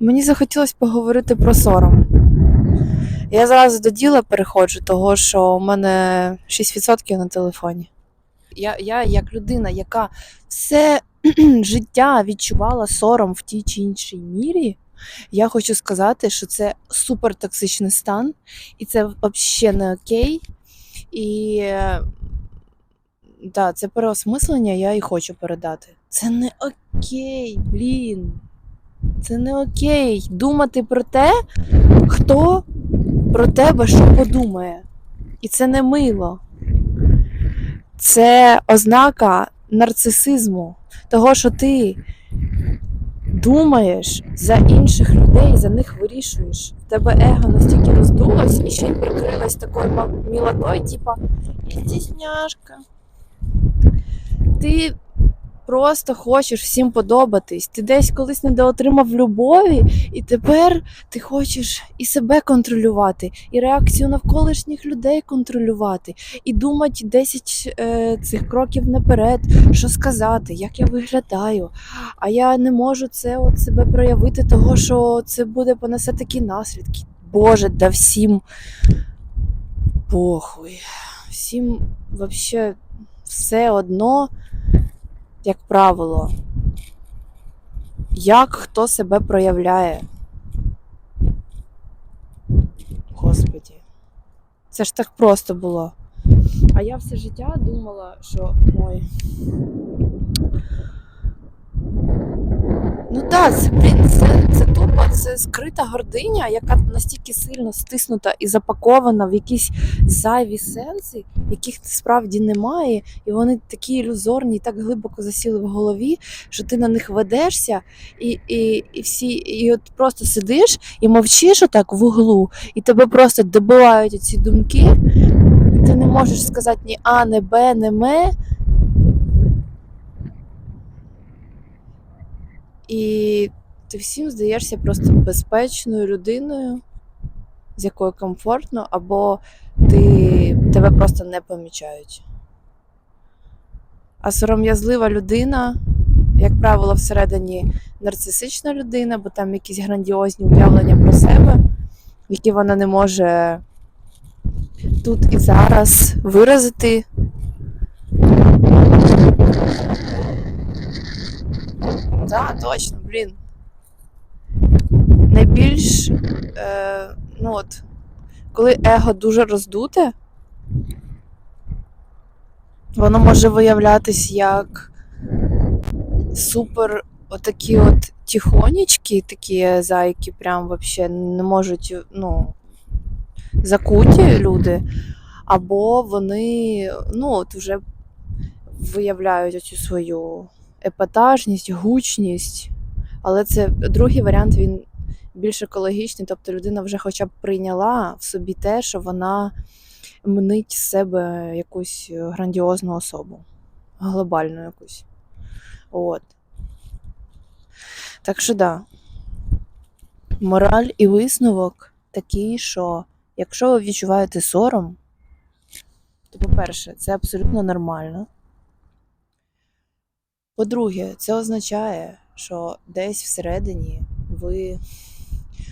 Мені захотілося поговорити про сором. Я зразу до діла переходжу, того що у мене 6% на телефоні. Я, я як людина, яка все життя відчувала сором в тій чи іншій мірі, я хочу сказати, що це супертоксичний стан, і це взагалі не окей. І е, да, це переосмислення я і хочу передати. Це не окей, блін. Це не окей думати про те, хто про тебе що подумає. І це не мило. Це ознака нарцисизму. Того, що ти думаєш за інших людей, за них вирішуєш. В тебе его настільки роздулось і ще й прикрилось такою мілотою, типа «Я стісняшка. Ти просто хочеш всім подобатись. Ти десь колись недоотримав любові, і тепер ти хочеш і себе контролювати, і реакцію навколишніх людей контролювати, і думати 10 е, цих кроків наперед, що сказати, як я виглядаю. А я не можу це от себе проявити, того що це буде понесе такі наслідки. Боже, да всім похуй. Всім вообще все одно, як правило, як хто себе проявляє. Господі. Це ж так просто було. А я все життя думала, що ой. Ну так, це, блін, це, це тупо, це скрита гординя, яка настільки сильно стиснута і запакована в якісь зайві сенси, яких справді немає, і вони такі ілюзорні, і так глибоко засіли в голові, що ти на них ведешся, і, і, і всі, і от просто сидиш і мовчиш отак в углу, і тебе просто добивають ці думки, і ти не можеш сказати ні А, ні Б, ні М. І ти всім здаєшся просто безпечною людиною, з якою комфортно, або ти, тебе просто не помічають. А сором'язлива людина, як правило, всередині нарцисична людина, бо там якісь грандіозні уявлення про себе, які вона не може тут і зараз виразити. Так, точно, блін. Найбільш, е, ну от, коли его дуже роздуте, воно може виявлятись як супер отакі от тихонечки, такі зайки, прям вообще не можуть, ну, закуті люди, або вони, ну, от вже виявляють оцю свою епатажність, гучність. Але це другий варіант, він більш екологічний, тобто людина вже хоча б прийняла в собі те, що вона мнить з себе якусь грандіозну особу, глобальну якусь. От. Так що да. Мораль і висновок такий, що якщо ви відчуваєте сором, то, по-перше, це абсолютно нормально. По-друге, це означає, що десь всередині ви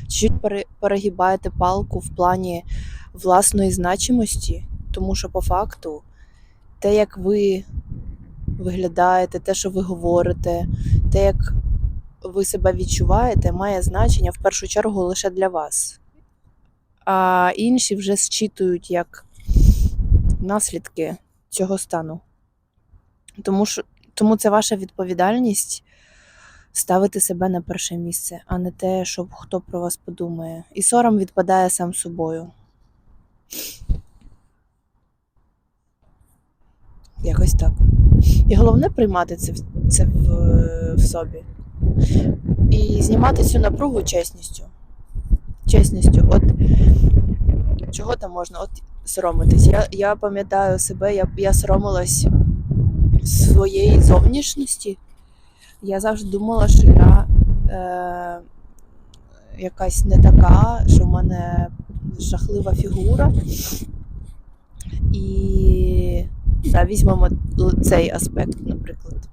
чуть перегибаєте палку в плані власної значимості, тому що по факту те, як ви виглядаєте, те, що ви говорите, те, як ви себе відчуваєте, має значення в першу чергу лише для вас. А інші вже зчитують як наслідки цього стану. Тому що тому це ваша відповідальність ставити себе на перше місце, а не те, що хто про вас подумає. І сором відпадає сам собою. Якось так. І головне приймати це, в- це в, в собі. І знімати цю напругу чесністю. Чесністю. От чого там можна? От соромитись. Я, я пам'ятаю себе, я, я соромилась своєї зовнішності. Я завжди думала, що я е, якась не така, що в мене жахлива фігура. І да, візьмемо цей аспект, наприклад.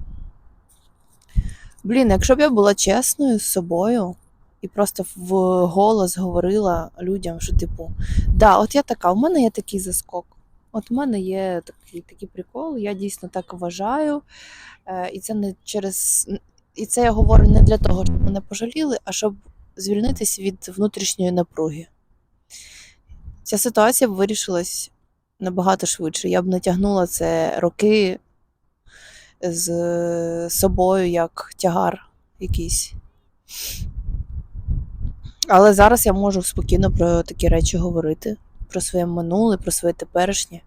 Блін, якщо б я була чесною з собою, і просто в голос говорила людям, що типу, да, от я така, у мене є такий заскок. От у мене є такий, такий прикол, я дійсно так вважаю. Е, і це не через. І це я говорю не для того, щоб мене пожаліли, а щоб звільнитися від внутрішньої напруги. Ця ситуація б вирішилась набагато швидше. Я б не тягнула це роки з собою як тягар якийсь. Але зараз я можу спокійно про такі речі говорити, про своє минуле, про своє теперішнє.